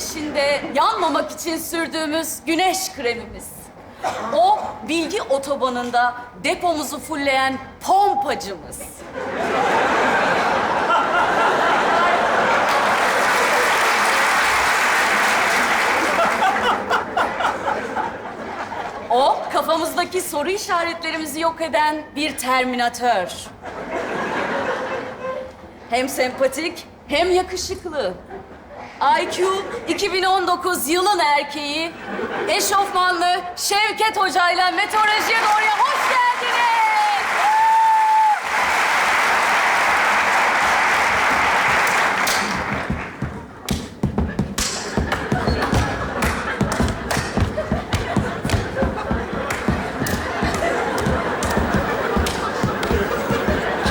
güneşinde yanmamak için sürdüğümüz güneş kremimiz. O bilgi otobanında depomuzu fulleyen pompacımız. O kafamızdaki soru işaretlerimizi yok eden bir terminatör. Hem sempatik hem yakışıklı. IQ 2019 yılın erkeği, eşofmanlı Şevket Hoca ile meteorolojiye doğruya hoş geldiniz.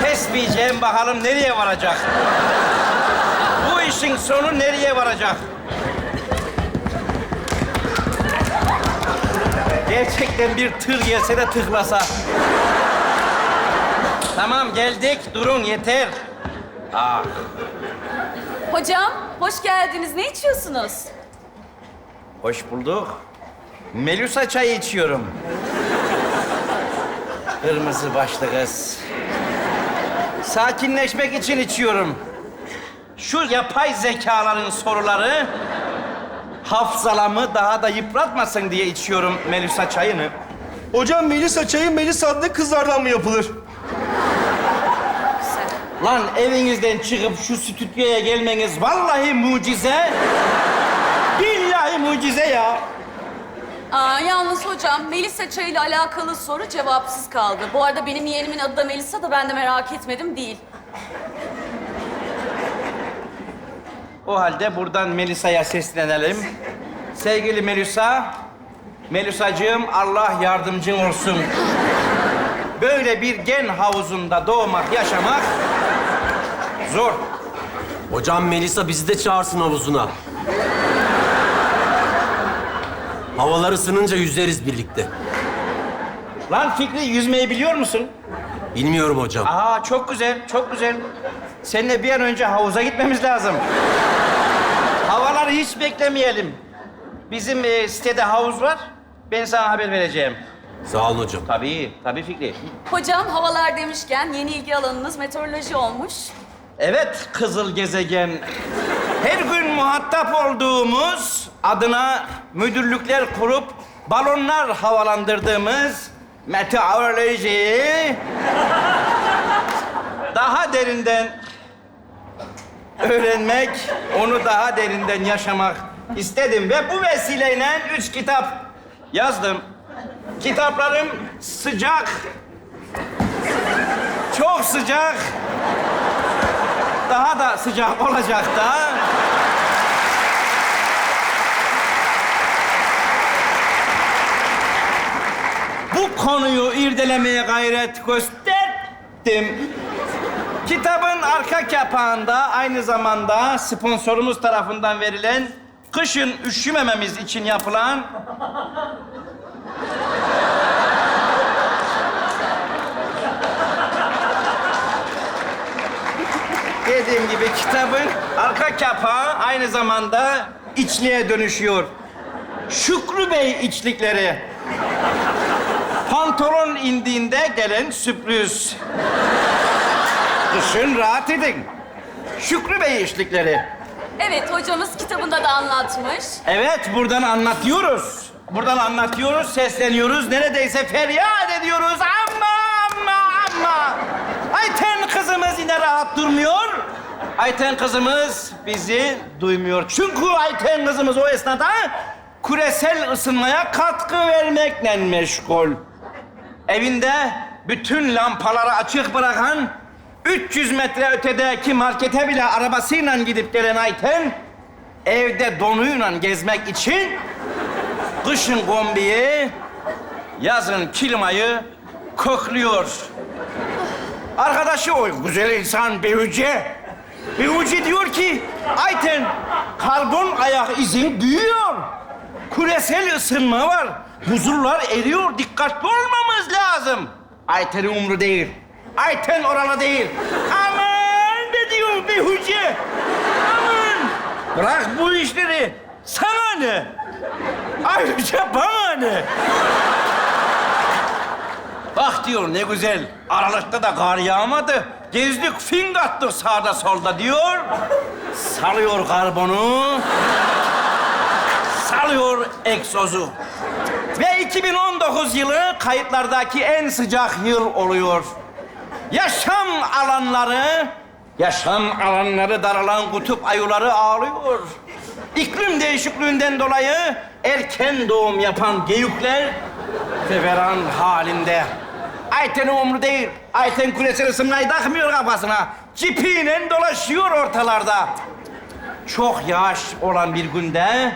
Kesmeyeceğim bakalım nereye varacak? İşin sonu nereye varacak? Gerçekten bir tır gelse de tıklasa. Tamam geldik. Durun yeter. Ah, Hocam hoş geldiniz. Ne içiyorsunuz? hoş bulduk. Melusa çayı içiyorum. Kırmızı başlı kız. Sakinleşmek için içiyorum. Şu yapay zekaların soruları hafızalamı daha da yıpratmasın diye içiyorum Melusa çayını. Hocam Melisa çayı Melisa adlı kızlardan mı yapılır? Lan evinizden çıkıp şu stüdyoya gelmeniz vallahi mucize. Billahi mucize ya. Aa, yalnız hocam Melisa Çayı ile alakalı soru cevapsız kaldı. Bu arada benim yeğenimin adı da Melisa da ben de merak etmedim değil. O halde buradan Melisa'ya seslenelim. Sevgili Melisa, Melisacığım Allah yardımcın olsun. Böyle bir gen havuzunda doğmak, yaşamak zor. Hocam Melisa bizi de çağırsın havuzuna. Havalar ısınınca yüzeriz birlikte. Lan Fikri yüzmeyi biliyor musun? Bilmiyorum hocam. Aa çok güzel, çok güzel. Seninle bir an önce havuza gitmemiz lazım. Havaları hiç beklemeyelim. Bizim e, sitede havuz var. Ben sana haber vereceğim. Sağ olun hocam. Tabii, tabii Fikri. Hocam havalar demişken yeni ilgi alanınız meteoroloji olmuş. Evet kızıl gezegen. Her gün muhatap olduğumuz adına müdürlükler kurup balonlar havalandırdığımız meteorolojiyi daha derinden öğrenmek, onu daha derinden yaşamak istedim ve bu vesileyle üç kitap yazdım. Kitaplarım sıcak, çok sıcak, daha da sıcak olacak da. Bu konuyu irdelemeye gayret gösterdim. Kitabın arka kapağında aynı zamanda sponsorumuz tarafından verilen kışın üşümememiz için yapılan Dediğim gibi kitabın arka kapağı aynı zamanda içliğe dönüşüyor. Şükrü Bey içlikleri. Pantolon indiğinde gelen sürpriz. Kışın rahat edin. Şükrü Bey içlikleri. Evet hocamız kitabında da anlatmış. Evet, buradan anlatıyoruz. Buradan anlatıyoruz, sesleniyoruz. Neredeyse feryat ediyoruz. Amma, amma, amma. Ayten kızımız yine rahat durmuyor. Ayten kızımız bizi duymuyor. Çünkü Ayten kızımız o esnada küresel ısınmaya katkı vermekle meşgul. Evinde bütün lampaları açık bırakan 300 metre ötedeki markete bile arabasıyla gidip gelen Ayten evde donuyla gezmek için kışın kombiyi, yazın klimayı kokluyor. Arkadaşı o güzel insan Behuce. Behuce diyor ki Ayten karbon ayak izin büyüyor. Küresel ısınma var. Buzullar eriyor. Dikkatli olmamız lazım. Ayten'in umru değil. Ayten oralı değil. Aman ne diyor Behuce? Aman. Bırak bu işleri. Sana ne? Ayrıca bana ne? Bak diyor ne güzel. Aralıkta da kar yağmadı. Gezdik fing attık sağda solda diyor. Salıyor karbonu. Salıyor egzozu. Ve 2019 yılı kayıtlardaki en sıcak yıl oluyor. Yaşam alanları, yaşam alanları daralan kutup ayıları ağlıyor. İklim değişikliğinden dolayı erken doğum yapan geyikler feveran halinde. Ayten umru değil. Ayten küresel ısınmayı takmıyor kafasına. Cipiyle dolaşıyor ortalarda. Çok yağış olan bir günde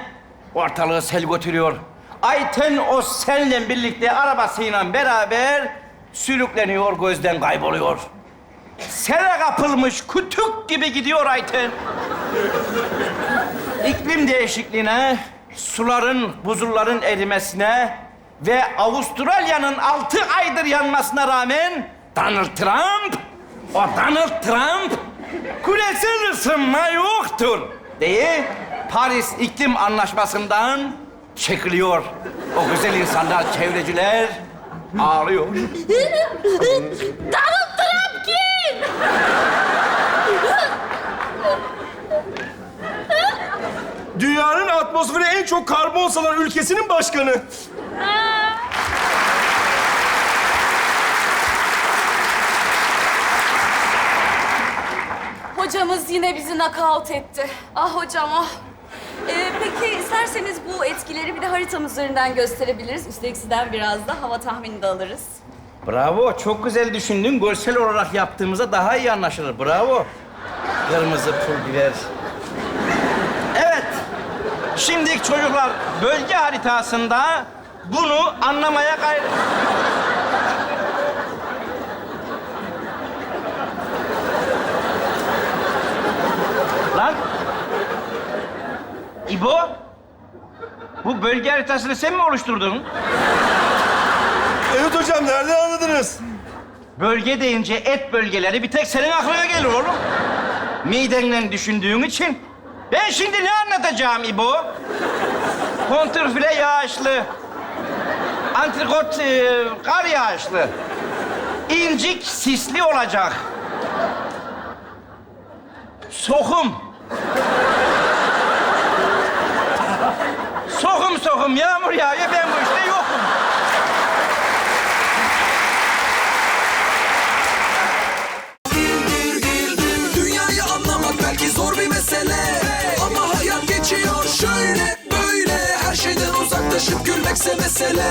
ortalığı sel götürüyor. Ayten o selle birlikte arabasıyla beraber sürükleniyor, gözden kayboluyor. Sele kapılmış kütük gibi gidiyor Ayten. İklim değişikliğine, suların, buzulların erimesine ve Avustralya'nın altı aydır yanmasına rağmen Donald Trump, o Donald Trump küresel ısınma yoktur diye Paris İklim Anlaşması'ndan çekiliyor. O güzel insanlar, çevreciler ağlıyor. Donald Trump kim? Dünyanın atmosferi en çok karbon salan ülkesinin başkanı. Hocamız yine bizi nakavt etti. Ah hocam ah. Ee, peki isterseniz bu etkileri bir de haritam üzerinden gösterebiliriz. Üstelik sizden biraz da hava tahmini de alırız. Bravo, çok güzel düşündün. Görsel olarak yaptığımızda daha iyi anlaşılır. Bravo. Kırmızı pul biber. Evet. Şimdi çocuklar bölge haritasında bunu anlamaya gayret... Lan! İbo! Bu bölge haritasını sen mi oluşturdun? Evet hocam nereden anladınız? Bölge deyince et bölgeleri bir tek senin aklına gelir oğlum. Midenle düşündüğün için. Ben şimdi ne anlatacağım İbo? Kontrfile yağışlı. Antrikot e, kar yağışlı. İncik sisli olacak. Sokum. Sokum yağmur yağıyor ben bu işte yokum. Dünyayı anlamak belki zor bir mesele. Ama hayat geçiyor şöyle böyle. Her şeyden uzaklaşıp gülmekse mesele